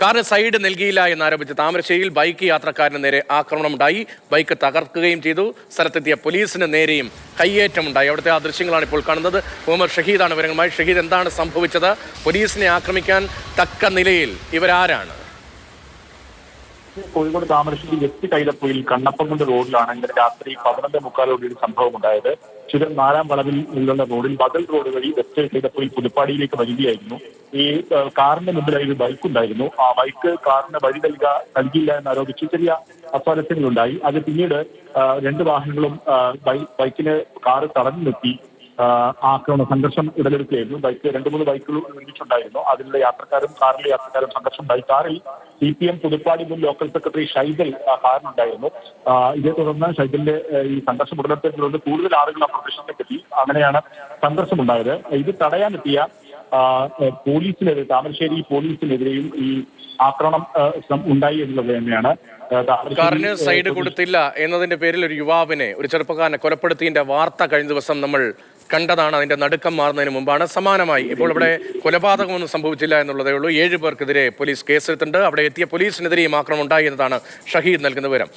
കാറിന് സൈഡ് നൽകിയില്ല എന്നാരോപിച്ച് താമരശ്ശേരിയിൽ ബൈക്ക് യാത്രക്കാരന് നേരെ ആക്രമണമുണ്ടായി. ബൈക്ക് തകർക്കുകയും ചെയ്തു. സ്ഥലത്തെത്തിയ പോലീസിന് നേരെയും കയ്യേറ്റമുണ്ടായി. അവിടുത്തെ ആ ദൃശ്യങ്ങളാണ് ഇപ്പോൾ കാണുന്നത്. മുഹമ്മദ് ഷഹീദാണ് വിവരങ്ങളുമായി. ഷഹീദ് എന്താണ് സംഭവിച്ചത്? പോലീസിനെ ആക്രമിക്കാൻ തക്ക നിലയിൽ ഇവരാരാണ്? കോഴിക്കോട് താമരശ്ശേരി എത്തി കൈലപ്പൊയിൽ കണ്ണപ്പൻകുണ്ട് റോഡിലാണ് ഇന്നലെ രാത്രി പതിനൊന്ന് മുക്കാലോടെ ഒരു സംഭവം ഉണ്ടായത് ചുരം നാലാം വളവിൽ നിന്നുള്ള റോഡിൽ ബദൽ റോഡ് വഴി വെസ്റ്റ് കൈലപ്പൊയിൽ പുതുപ്പാടിയിലേക്ക് വരികയായിരുന്നു. ഈ കാറിന്റെ മുമ്പിലായി ഒരു ബൈക്ക് ഉണ്ടായിരുന്നു. ആ ബൈക്ക് കാറിന് വഴി നൽകുക നൽകിയില്ല എന്നാരോപിച്ച് ചെറിയ അസ്വാരസ്യങ്ങളുണ്ടായി. അത് പിന്നീട് രണ്ട് വാഹനങ്ങളും ബൈക്കിന് കാറ് തടഞ്ഞു നിർത്തി ആക്രമണ സംഘർഷം ഉടലെടുക്കുകയായിരുന്നു. ബൈക്ക് രണ്ട് മൂന്ന് ബൈക്കുകൾ ഒരുമിച്ചുണ്ടായിരുന്നു. അതിലുള്ള യാത്രക്കാരും കാറിലെ യാത്രക്കാരും സംഘർഷം ഉണ്ടായി. കാറിൽ സി പി എം പുതുപ്പാടി മുൻ ലോക്കൽ സെക്രട്ടറി ഷൈജൽ കാറിനുണ്ടായിരുന്നു. ഇതേ തുടർന്ന് ഷൈജലിന്റെ ഈ സംഘർഷം ഉടലെടുത്തതിനെ കൂടുതൽ ആളുകൾ ആ പ്രദേശത്തേക്കെത്തി. അങ്ങനെയാണ് സംഘർഷമുണ്ടായത്. ഇത് തടയാനെത്തിയ പോലീസിനെതിരെ താമരശ്ശേരി പോലീസിനെതിരെയും ഈ ആക്രമണം ഉണ്ടായി എന്നുള്ളത് തന്നെയാണ്. സർക്കാരിന് കാറിന് സൈഡ് കൊടുത്തില്ല എന്നതിന്റെ പേരിൽ ഒരു യുവാവിനെ ഒരു ചെറുപ്പക്കാരനെ കൊലപ്പെടുത്തിയതിന്റെ വാർത്ത കഴിഞ്ഞ ദിവസം നമ്മൾ കണ്ടതാണ്. അതിന്റെ നടുക്കം മാറുന്നതിന് മുമ്പാണ്. സമാനമായി ഇപ്പോൾ ഇവിടെ കൊലപാതകമൊന്നും സംഭവിച്ചില്ല എന്നുള്ളതേ ഉള്ളൂ. ഏഴ് പേർക്കെതിരെ പോലീസ് കേസെടുത്തിട്ടുണ്ട്. അവിടെ എത്തിയ പോലീസിനെതിരെയും ആക്രമണം ഉണ്ടായി എന്നതാണ് ഷഹീദ് നൽകുന്ന വിവരം.